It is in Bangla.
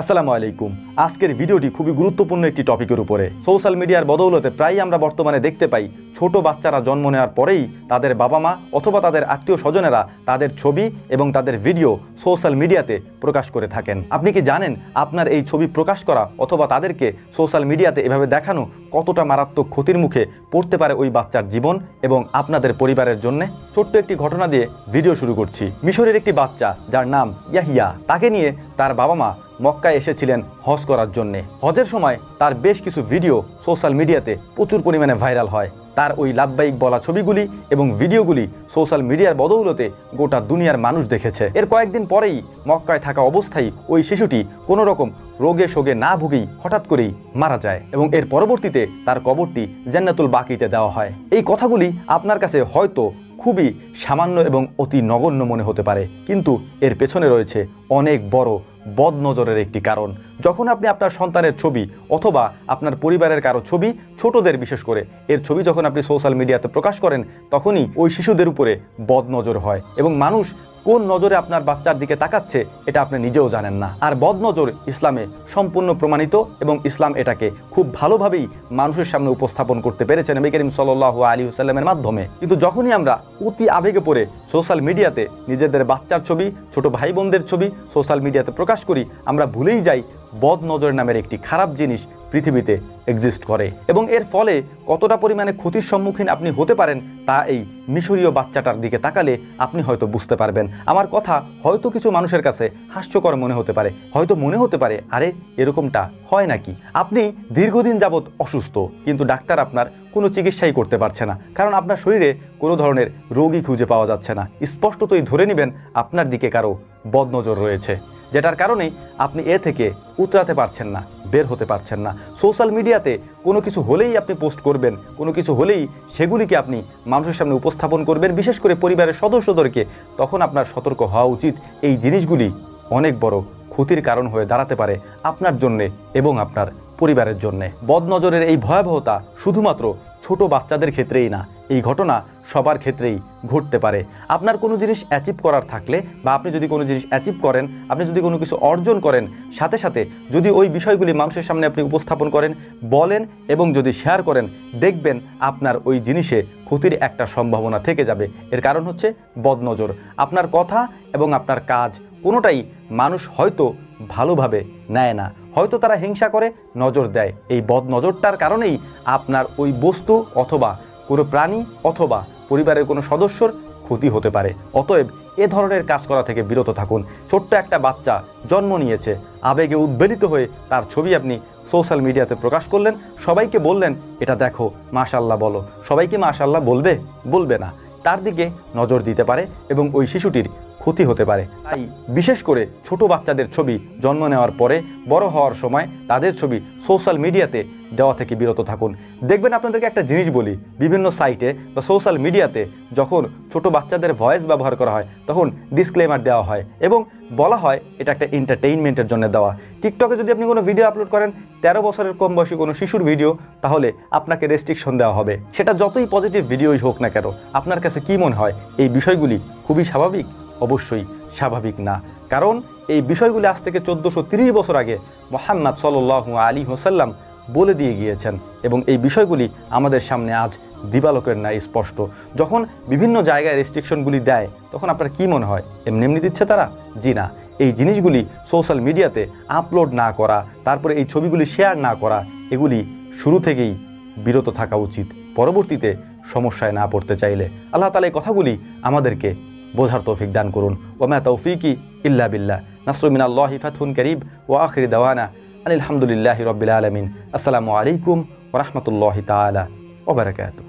আসসালামু আলাইকুম। আজকের ভিডিওটি খুবই গুরুত্বপূর্ণ একটি টপিকের উপরে। সোশ্যাল মিডিয়ার বদৌলতে প্রায়ই আমরা বর্তমানে দেখতে পাই, ছোট বাচ্চারা জন্ম নেওয়ার পরেই তাদের বাবা মা অথবা তাদের আত্মীয় স্বজনেরা তাদের ছবি এবং তাদের ভিডিও সোশ্যাল মিডিয়াতে প্রকাশ করে থাকেন। আপনি কি জানেন আপনার এই ছবি প্রকাশ করা অথবা তাদেরকে সোশ্যাল মিডিয়াতে এভাবে দেখানো কতটা মারাত্মক ক্ষতির মুখে পড়তে পারে ওই বাচ্চার জীবন এবং আপনাদের পরিবারের জন্য? ছোট্ট একটি ঘটনা দিয়ে ভিডিও শুরু করছি। মিশরের একটি বাচ্চা যার নাম ইয়াহিয়া। তাকে নিয়ে তার বাবা মা মক্কায় এসেছিলেন হজ করার জন্যে। হজের সময় তার বেশ কিছু ভিডিও সোশ্যাল মিডিয়াতে প্রচুর পরিমাণে ভাইরাল হয়। তার ওই লাভবাহিক বলা ছবিগুলি এবং ভিডিওগুলি সোশ্যাল মিডিয়ার বদৌলতে গোটা দুনিয়ার মানুষ দেখেছে। এর কয়েকদিন পরেই মক্কায় থাকা অবস্থায় ওই শিশুটি কোনো রকম রোগে শোগে না ভুগেই হঠাৎ করেই মারা যায় এবং এর পরবর্তীতে তার কবরটি জান্নাতুল বাকিতে দেওয়া হয়। এই কথাগুলি আপনার কাছে হয়তো খুবই সামান্য এবং অতি নগণ্য মনে হতে পারে, কিন্তু এর পেছনে রয়েছে অনেক বড় বদনজরের একটি কারণ। যখন আপনি আপনার সন্তানের ছবি অথবা আপনার পরিবারের কারও ছবি ছোটদের বিশেষ করে, এর ছবি যখন আপনি সোশ্যাল মিডিয়াতে প্রকাশ করেন, তখনই ওই শিশুদের উপরে বদনজর হয় এবং মানুষ কোন নজরে আপনার বাচ্চার দিকে তাকাচ্ছে এটা আপনি নিজেও জানেন না। আর বদনজর ইসলামে সম্পূর্ণ প্রমাণিত এবং ইসলাম এটাকে খুব ভালোভাবেই মানুষের সামনে উপস্থাপন করতে পেরেছেন নবী করিম সাল্লাহ আলী হুসাল্লামের মাধ্যমে। কিন্তু যখনই আমরা অতি আবেগে পড়ে সোশ্যাল মিডিয়াতে নিজেদের বাচ্চার ছবি, ছোট ভাই বোনদের ছবি সোশ্যাল মিডিয়াতে প্রকাশ করি, আমরা ভুলেই যাই বদ নজর নামের একটি খারাপ জিনিস পৃথিবীতে এক্সিস্ট করে। এবং এর ফলে কতটা পরিমাণে ক্ষতির সম্মুখীন আপনি হতে পারেন, তা এই মিশরীয় বাচ্চাটার দিকে তাকালে আপনি হয়তো বুঝতে পারবেন। আমার কথা হয়তো কিছু মানুষের কাছে হাস্যকর মনে হতে পারে, হয়তো মনে হতে পারে, আরে, এরকমটা হয় নাকি? আপনি দীর্ঘদিন যাবৎ অসুস্থ, কিন্তু ডাক্তার আপনার কোনো চিকিৎসাই করতে পারছে না। কারণ আপনার শরীরে কোনো ধরনের রোগী খুঁজে পাওয়া যাচ্ছে না। স্পষ্টতই ধরে নেবেন, আপনার দিকে কারও বদনজর রয়েছে। যেটার কারণে আপনি এ থেকে উতরাতে পারছেন না, বের হতে পারছেন না। সোশ্যাল মিডিয়াতে কোনো কিছু হলেই আপনি পোস্ট করবেন, কোনো কিছু হলেই সেগুলিকে আপনি মানুষের সামনে উপস্থাপন করবেন, বিশেষ করে পরিবারের সদস্যদেরকে, তখন আপনার সতর্ক হওয়া উচিত। এই জিনিসগুলি অনেক বড় ক্ষতির কারণ হয়ে দাঁড়াতে পারে আপনার জন্যে এবং আপনার পরিবারের জন্যে। বদনজরের এই ভয়াবহতা শুধুমাত্র ছোট বাচ্চাদের ক্ষেত্রেই না এই ঘটনা সবার ক্ষেত্রেই ঘটতে পারে। আপনার কোনো জিনিস অ্যাচিভ করার থাকলে বা আপনি যদি কোনো জিনিস অ্যাচিভ করেন, আপনি যদি কোনো কিছু অর্জন করেন, সাথে সাথে যদি ওই বিষয়গুলি মানুষের সামনে আপনি উপস্থাপন করেন, বলেন এবং যদি শেয়ার করেন, দেখবেন আপনার ওই জিনিসে ক্ষতির একটা সম্ভাবনা থেকে যাবে। এর কারণ হচ্ছে বদনজর। আপনার কথা এবং আপনার কাজ কোনোটাই মানুষ হয়তো ভালোভাবে নেয় না। হয়তো তারা হিংসা করে, নজর দেয়। এই বদ নজরটার কারণেই আপনার ওই বস্তু অথবা কোনো প্রাণী অথবা পরিবারের কোনো সদস্যর ক্ষতি হতে পারে। অতএব এ ধরনের কাজ করা থেকে বিরত থাকুন। ছোট্ট একটা বাচ্চা জন্ম নিয়েছে, আবেগে উদ্বেলিত হয়ে তার ছবি আপনি সোশ্যাল মিডিয়াতে প্রকাশ করলেন, সবাইকে বললেন, এটা দেখো মাশাল্লাহ বলো। সবাইকে মাশাল্লাহ বলবে বলবে না। তার দিকে নজর দিতে পারে এবং ওই শিশুটির ক্ষতি হতে পারে। তাই বিশেষ করে ছোট বাচ্চাদের ছবি জন্ম নেওয়ার পরে বড় হওয়ার সময় তাদের ছবি সোশ্যাল মিডিয়াতে দেওয়া থেকে বিরত থাকুন। দেখবেন আপনাদেরকে একটা জিনিস বলি, বিভিন্ন সাইটে বা সোশ্যাল মিডিয়াতে যখন ছোট বাচ্চাদের ভয়েস ব্যবহার করা হয়, তখন ডিসক্লেমার দেওয়া হয় এবং বলা হয় এটা একটা এন্টারটেইনমেন্টের জন্য দেওয়া। টিকটকে যদি আপনি কোনো ভিডিও আপলোড করেন, তেরো বছরের কম বয়সী কোনো শিশুর ভিডিও তাহলে আপনাকে রেস্ট্রিকশন দেওয়া হবে। সেটা যতই পজিটিভ ভিডিওই হোক না কেন, আপনার কাছে কি মনে হয়? এই বিষয়গুলি খুবই স্বাভাবিক। অবশ্যই স্বাভাবিক না। কারণ এই বিষয়গুলি আজ থেকে চোদ্দোশো বছর আগে মোহাম্মদ সাল্লাহ আলী হোসাল্লাম বলে দিয়ে গিয়েছেন এবং এই বিষয়গুলি আমাদের সামনে আজ দিবালোকের ন্যায় স্পষ্ট। যখন বিভিন্ন জায়গায় রেস্ট্রিকশনগুলি দেয়, তখন আপনার কি মনে হয়? এমনি এমনি দিচ্ছে তারা? জি না। এই জিনিসগুলি সোশ্যাল মিডিয়াতে আপলোড না করা, তারপরে এই ছবিগুলি শেয়ার না করা, এগুলি শুরু থেকেই বিরত থাকা উচিত। পরবর্তীতে সমস্যায় না পড়তে চাইলে। আল্লাহ তালা এই কথাগুলি আমাদেরকে বোঝার তৌফিক দান করুন ওমা তৌফিকি ইল্লা বিল্লাহ নাসরুমিন আল্লাহি ফাতহুন করিব ও আখির দাওয়ানা আলহামদুলিল্লাহ রবিল আলমিন আসসালামু আলাইকুম ওরহমতুল্লাহ তালা ওবরাকাতু